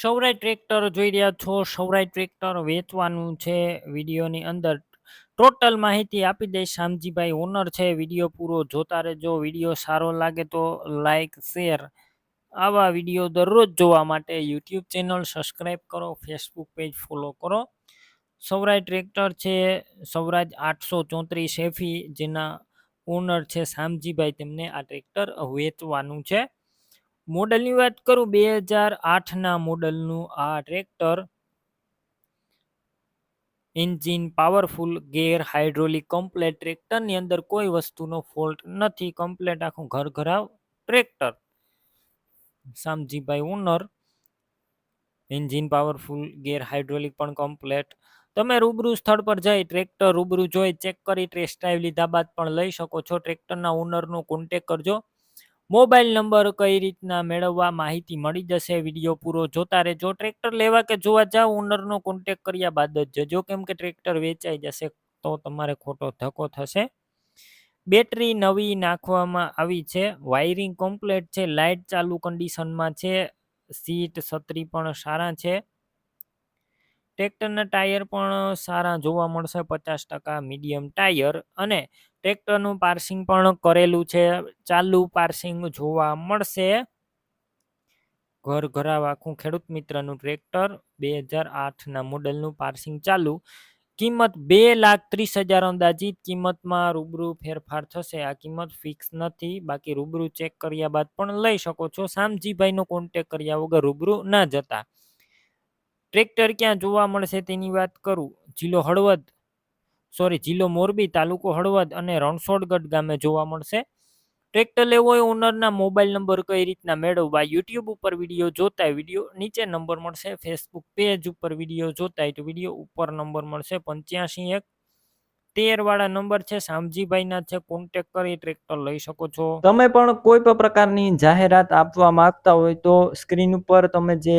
સૌરાય tractor જોઈ રહ્યા છો. સૌરાય ટ્રેક્ટર વેચવાનું છે વિડીયોની અંદર. ટોટલ માહિતી આપી દઈશ. શામજીભાઈ ઓનર છે. વીડિયો પૂરો જોતા રહેજો. વીડિયો સારો લાગે તો લાઈક શેર આવા વીડિયો દરરોજ જોવા માટે યુટ્યુબ ચેનલ સબસ્ક્રાઈબ કરો. ફેસબુક પેજ ફોલો કરો. સૌરાય ટ્રેક્ટર છે. સૌરાજ આઠસો ચોત્રીસ એફી જેના ઓનર છે. શામજીભાઈ, તેમને આ ટ્રેક્ટર વેચવાનું છે. મોડલની વાત કરું, બે હજાર આઠના મોડલનું આ tractor engine powerful, gear hydraulic, complete ટ્રેક્ટરની અંદર કોઈ વસ્તુનો ફોલ્ટ નથી. કમ્પ્લેટ આખું ઘર ઘરાવ tractor. Shamjibhai owner engine powerful, gear hydraulic પણ કમ્પ્લેટ. તમે રૂબરૂ સ્થળ પર જઈ ટ્રેક્ટર રૂબરૂ જોઈ, ચેક કરી, ટેસ્ટ ડ્રાઈવ લીધા બાદ પણ લઈ શકો છો. ટ્રેક્ટરના ઓનરનો કોન્ટેક કરજો. મોબાઈલ નંબર કઈ રીતના મેળવવા માહિતી મળી જશે? વીડિયો પૂરો જોતા રહેજો. ટ્રેક્ટર લેવા કે જોવા જાઓ ઓનરનો કોન્ટેક કર્યા બાદ જ જજો. કેમ કે ટ્રેક્ટર વેચાઈ જશે તો તમારે ખોટો ધક્કો થશે. બેટરી નવી નાખવામાં આવી છે. વાયરિંગ કમ્પ્લેટ છે. લાઇટ ચાલુ કન્ડિશનમાં છે. સીટ છત્રી પણ સારા છે. ટ્રેક્ટરના ટાયર પણ સારા જોવા મળશે, પચાસ ટકા મીડિયમ ટાયર અને ટ્રેક્ટરનું પાર્સિંગ પણ કરેલું છે, ચાલુ પાર્સિંગ જોવા મળશે. ઘર ઘરાવ ખેડૂત મિત્રનું ટ્રેક્ટર બે હજાર આઠના મોડલનું પાર્સિંગ ચાલુ. કિંમત બે લાખ ત્રીસ હજાર અંદાજિત, કિંમતમાં રૂબરૂ ફેરફાર થશે. આ કિંમત ફિક્સ નથી, બાકી રૂબરૂ ચેક કર્યા બાદ પણ લઈ શકો છો. શામજીભાઈનો કોન્ટેક કર્યા વગર રૂબરૂ ના જતા. ટ્રેક્ટર ક્યાં જોવા મળશે તેની વાત કરું? જિલ્લો હળવદ. સોરી જિલ્લો મોરબી, તાલુકો હળવદ અને રણછોડગઢ ગામે જોવા મળશે. ટ્રેક્ટર લેવો હોય ઓનરના મોબાઈલ નંબર કઈ રીતના મેળવવા? યુટ્યુબ ઉપર વીડિયો જોતા વીડિયો નીચે નંબર મળશે. ફેસબુક પેજ ઉપર વીડિયો જોતા તો વીડિયો ઉપર નંબર મળશે. પંચ્યાસી એક. તેરવાળા નંબર છે. શામજીભાઈના છે. કોન્ટેક કરી ટ્રેક્ટર લઈ શકો છો. તમે પણ કોઈ પણ પ્રકારની જાહેરાત આપવા માંગતા હોય તો સ્ક્રીન ઉપર તમે જે